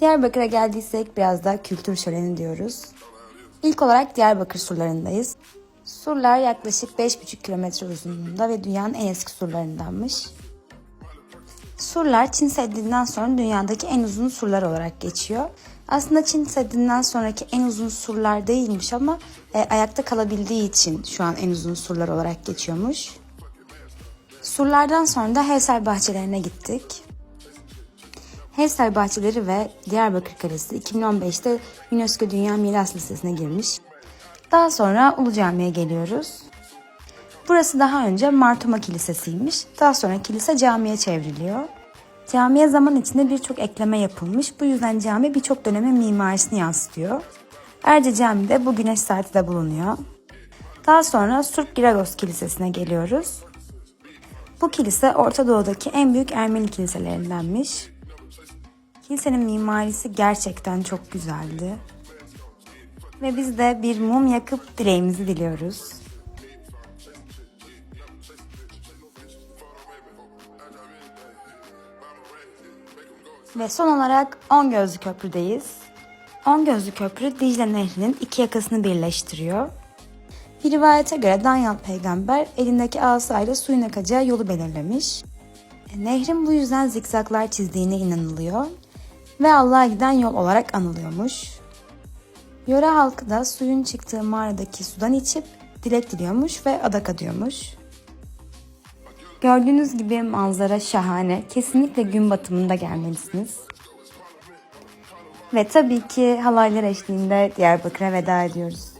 Diyarbakır'a geldiysek biraz da kültür şöleni diyoruz. İlk olarak Diyarbakır surlarındayız. Surlar yaklaşık 5,5 kilometre uzunluğunda ve dünyanın en eski surlarındanmış. Surlar Çin Seddi'nden sonra dünyadaki en uzun surlar olarak geçiyor. Aslında Çin Seddi'nden sonraki en uzun surlar değilmiş ama e, ayakta kalabildiği için şu an en uzun surlar olarak geçiyormuş. Surlardan sonra da Hevsel bahçelerine gittik. Hevsel bahçeleri ve Diyarbakır Kalesi 2015'te UNESCO Dünya Miras Listesi'ne girmiş. Daha sonra Ulu Cami'ye geliyoruz. Burası daha önce Martoma Kilisesi'ymiş. Daha sonra kilise camiye çevriliyor. Camiye zaman içinde birçok ekleme yapılmış. Bu yüzden cami birçok dönemin mimarisini yansıtıyor. Ayrıca camide bu güneş saati de bulunuyor. Daha sonra Surp Giragos Kilisesi'ne geliyoruz. Bu kilise Orta Doğu'daki en büyük Ermeni kiliselerindenmiş. Kilisenin mimarisi gerçekten çok güzeldi. Ve biz de bir mum yakıp dileğimizi diliyoruz. Ve son olarak On Gözlü Köprü'deyiz. On Gözlü Köprü Dicle Nehri'nin iki yakasını birleştiriyor. Bir rivayete göre Danyal peygamber elindeki asayla suyun akacağı yolu belirlemiş. E, Nehrin bu yüzden zikzaklar çizdiğine inanılıyor ve Allah'a giden yol olarak anılıyormuş. Yöre halkı da suyun çıktığı mağaradaki sudan içip dilek diliyormuş ve adak adıyormuş. Gördüğünüz gibi manzara şahane. Kesinlikle gün batımında gelmelisiniz. Ve tabii ki halaylar eşliğinde Diyarbakır'a veda ediyoruz.